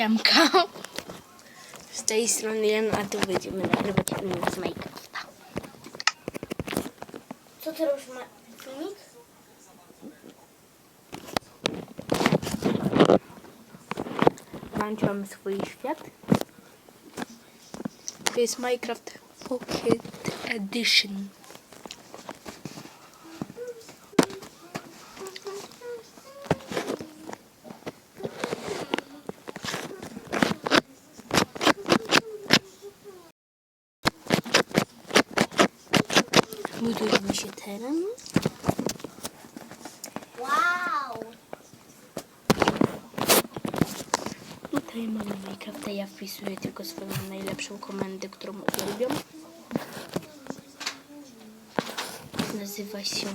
Siemka. Z tej strony Jan, a tu będziemy nagrywać filmik z Minecrafta. Co ty robisz, ma- filmik? Włączyłam swój świat. To jest Minecraft Pocket Edition. Budujemy się teren. Wow! Tutaj mamy Minecrafta. Ja wpisuję tylko swoją najlepszą komendę, którą uwielbiam. Nazywa się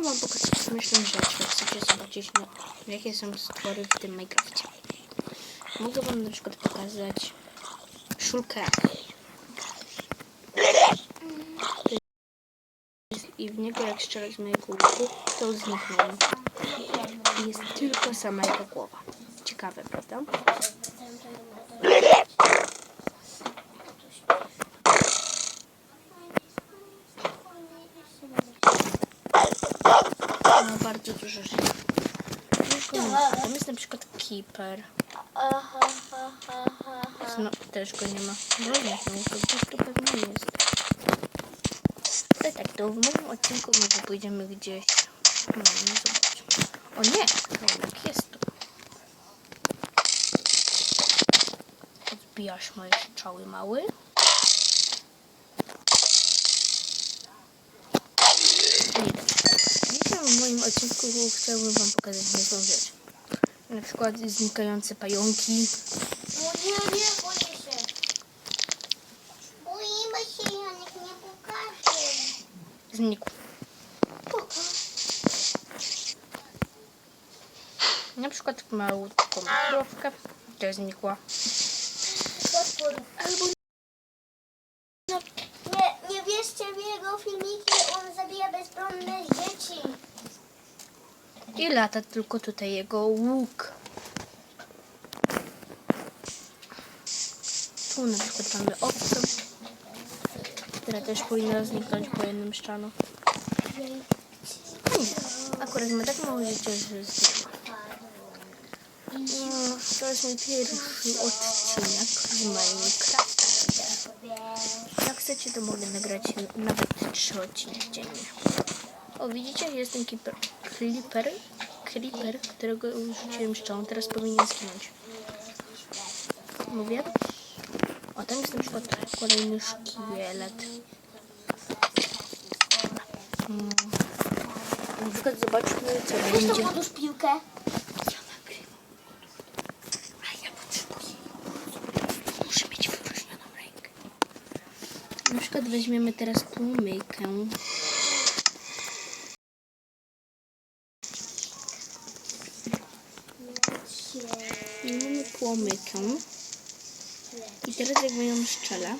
Mogę wam pokazać śmieszną rzecz, jak chcecie zobaczyć, no, jakie są stwory w tym Minecrafcie. Mogę wam na przykład pokazać szulkę. I w niego jak strzelać z mojego łuku, to zniknął. Jest tylko sama jego głowa. Ciekawe, prawda? Bardzo dużo rzeczy. Jest na przykład keeper. No, też go nie ma. No nie, no, to gdzieś tu pewnie jest. Ale tak, to w moim odcinku może pójdziemy gdzieś. No, no zobaczmy. O nie, no jednak jest tu. Odbijasz moje strzały mały. I tak. Dzisiaj w moim odcinku chciałbym wam pokazać jedną rzecz. Na przykład znikające pająki. No nie, nie, boję się. Boimy się, Janek, nie pokaże. Znikł. Na przykład małutką krowkę, też znikła. Albo Nie, nie wierzcie w jego filmiki, on zabija bezbronne dzieci. I lata tylko tutaj jego łuk. Tu na przykład mamy owcę, która też powinna zniknąć po jednym szczanu. Nie, akurat ma tak mało życia, że znikła. No, to jest mój pierwszy odcinek z Minecraft. Jak chcecie, to mogę nagrać nawet trzy odcinki dziennie. O, widzicie, jest ten creeper, creeper, creeper którego rzuciłem szczą. Teraz powinien skinąć. Mówię? O, tam jest na przykład kolejny szkielet. Mm. Na przykład zobaczmy, co Weź będzie. podłóż piłkę. Na przykład weźmiemy teraz. I płomykę. I teraz jak ją szczelę.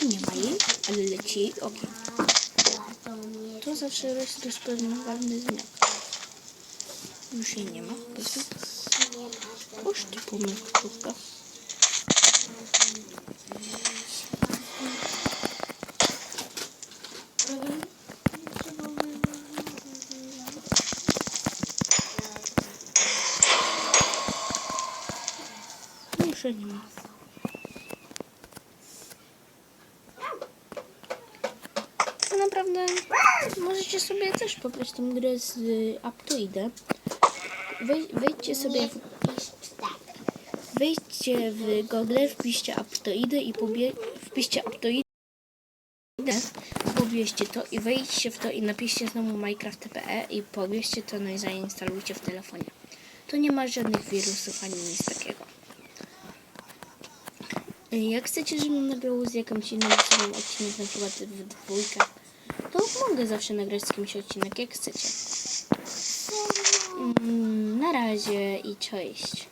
I nie ma jej, ale leci ogień. To zawsze jest rozpoznawalny znak. Już jej nie ma. Oż ty To naprawdę możecie sobie też pobrać tą grę z y, Aptoide. Wej, wejdźcie sobie w, wejdźcie w Google, wpiszcie Aptoide i pobie, wpiszcie Aptoide, pobierzcie to i wejdźcie w to i napiszcie znowu Minecraft.pe i pobierzcie to no i zainstalujcie w telefonie. To nie ma żadnych wirusów ani nic takiego. Jak chcecie, żebym nagrał z jakimś innym osobą odcinek, na przykład w dwójkę, to mogę zawsze nagrać z kimś odcinek, jak chcecie. Mm, na razie i cześć.